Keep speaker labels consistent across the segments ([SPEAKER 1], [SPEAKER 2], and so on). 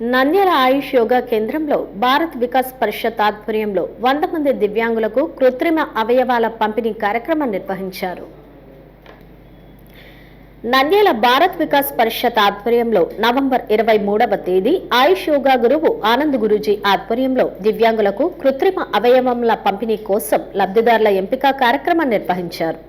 [SPEAKER 1] నంద్యాల ఆయుష్ యోగా కేంద్రంలో భారత్ వికాస్ పరిషత్ ఆధ్వర్యంలో వంద మంది దివ్యాంగులకు కృత్రిమ అవయవాల పంపిణీ కార్యక్రమం నిర్వహించారు. నంద్యాల భారత్ వికాస్ పరిషత్ ఆధ్వర్యంలో నవంబర్ ఇరవై మూడవ తేదీ ఆయుష్ యోగా గురువు ఆనంద్ గురూజీ ఆధ్వర్యంలో దివ్యాంగులకు కృత్రిమ అవయవముల పంపిణీ కోసం లబ్ధిదారుల ఎంపిక కార్యక్రమం నిర్వహించారు.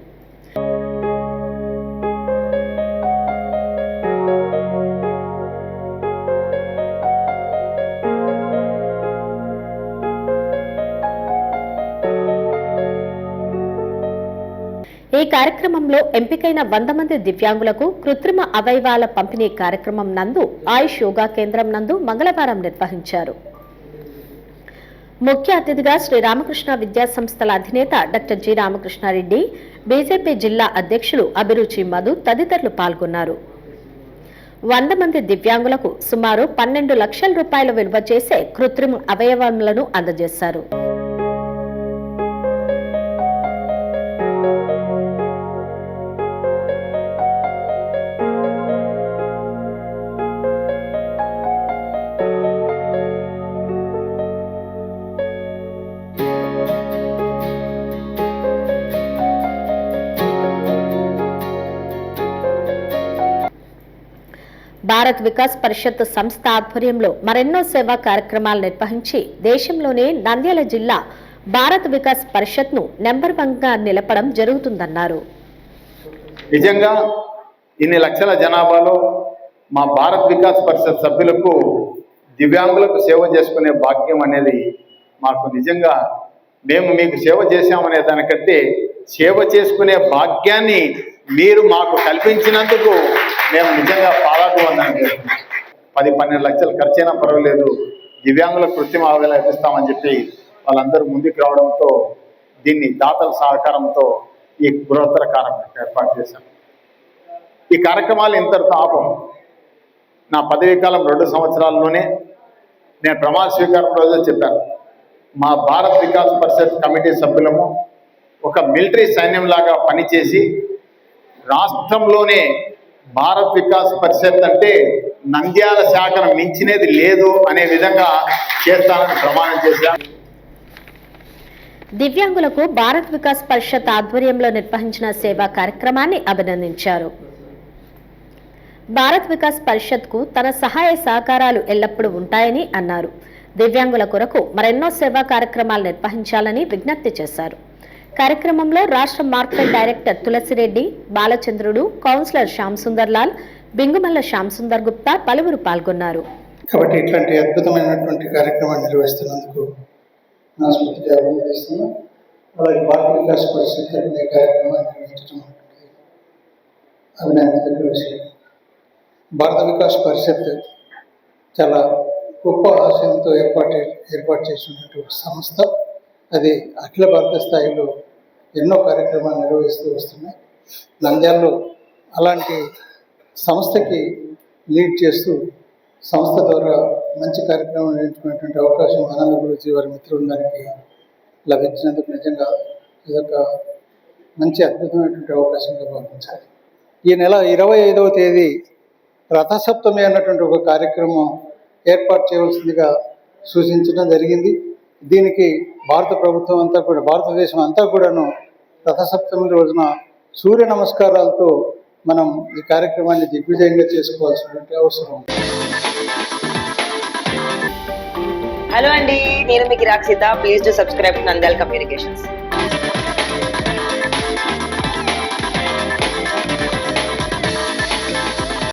[SPEAKER 1] ఈ కార్యక్రమంలో ఎంపికైన వంద మంది దివ్యాంగులకు కృత్రిమ అవయవాల పంపిణీ కార్యక్రమం నందు ఆయుష్ యోగా కేంద్రం నందు మంగళవారం నిర్వహించారు. ముఖ్య అతిథిగా శ్రీ రామకృష్ణ విద్యా సంస్థల అధినేత డాక్టర్ జి రామకృష్ణారెడ్డి బీజేపీ జిల్లా అధ్యక్షులు అభిరుచి మధు తదితరులు పాల్గొన్నారు. వంద మంది దివ్యాంగులకు సుమారు పన్నెండు లక్షల రూపాయల విలువ చేసే కృత్రిమ అవయవములను అందజేశారు. భారత్ వికాస్ పరిషత్ సంస్థ ఆధ్వర్యంలో మరెన్నో సేవా కార్యక్రమాలు నిర్వహించి దేశంలోనే నంద్యాల జిల్లా భారత్ వికాస్ పరిషత్ను నెంబర్ వన్గా నిలపడం జరుగుతుందన్నారు.
[SPEAKER 2] నిజంగా ఇన్ని లక్షల జనాభాలో మా భారత్ వికాస్ పరిషత్ సభ్యులకు దివ్యాంగులకు సేవ చేసుకునే భాగ్యం అనేది మాకు నిజంగా మేము మీకు సేవ చేశామనే దానికంటే సేవ చేసుకునే భాగ్యాన్ని మీరు మాకు కల్పించినందుకు మేము నిజంగా పాలాభివందనం చేస్తున్నాం. పది పన్నెండు లక్షలు ఖర్చైనా పర్వాలేదు. దివ్యాంగుల కృత్రిమ అవగాహన ఇప్పిస్తామని చెప్పి వాళ్ళందరూ ముందుకు రావడంతో దీన్ని దాతల సహకారంతో ఈ బృహత్తర కార్యక్రమం ఏర్పాటు చేశాం. ఈ కార్యక్రమాలు ఇంతటితో ఆపం నా పదవీ కాలం రెండు సంవత్సరాల్లోనే నేను ప్రమాణ స్వీకారం రోజు చెప్పాను. మా భారత్ వికాస్ పరిషత్ కమిటీ సభ్యులము ఒక మిలిటరీ సైన్యం లాగా పనిచేసి రాష్ట్రంలోనే భారత్ వికాస్ పరిషత్ అంటే నంద్యాల శాఖను మించినది లేదు అనే విధంగా చేస్తానని ప్రమాణం చేశాం
[SPEAKER 1] దివ్యాంగులకు భారత్ వికాస్ పరిషత్ ఆధ్వర్యంలో నిర్వహించిన సేవా కార్యక్రమాన్ని అభినందించారు. భారత్ వికాస్ పరిషత్కు తన సహాయ సహకారాలు ఎల్లప్పుడూ ఉంటాయని అన్నారు. దివ్యాంగుల కొరకు మరెన్నో సేవా కార్యక్రమాలు నిర్వహించాలని విజ్ఞప్తి చేశారు. కార్యక్రమంలో రాష్ట్ర market director Tulasireddy Balachandrudu councillor Shyam Sundar Lal Bingumalla Shyam Sundar Gupta పలువురు పాల్గొన్నారు.
[SPEAKER 3] కాబట్టి ఇట్లాంటి అద్భుతమైనటువంటి కార్యక్రమాన్ని నిర్వహిస్తున్నందుకు అలాగే భారత వికాస్ పరిషత్ అనే కార్యక్రమాన్ని నిర్వహించడం విషయం భారత వికాస్ పరిషత్ చాలా గొప్ప ఆశయంతో ఏర్పాటు ఏర్పాటు చేసినటువంటి సంస్థ. అది అఖిల భారత స్థాయిలో ఎన్నో కార్యక్రమాలు నిర్వహిస్తూ వస్తున్నాయి. నంద్యాలలో అలాంటి సంస్థకి లీడ్ చేస్తూ సంస్థ ద్వారా మంచి కార్యక్రమం నిర్వహించుకునేటువంటి అవకాశం ఆనంద గురించి వారి మిత్రులందరికీ లభించినందుకు నిజంగా ఇదొక మంచి అద్భుతమైనటువంటి అవకాశంగా భావించాలి. ఈ నెల ఇరవై ఐదవ తేదీ రథసప్తమి అన్నటువంటి ఒక కార్యక్రమం ఏర్పాటు చేయవలసిందిగా సూచించడం జరిగింది. దీనికి భారత ప్రభుత్వం అంతా కూడా భారతదేశం అంతా కూడాను రథసప్తమి రోజున సూర్య నమస్కారాలతో మనం ఈ కార్యక్రమాన్ని దిగ్విజయంగా చేసుకోవాల్సినటువంటి అవసరం
[SPEAKER 4] హలో అండి నేను మీకు Rakshitha please to subscribe Nandyal communications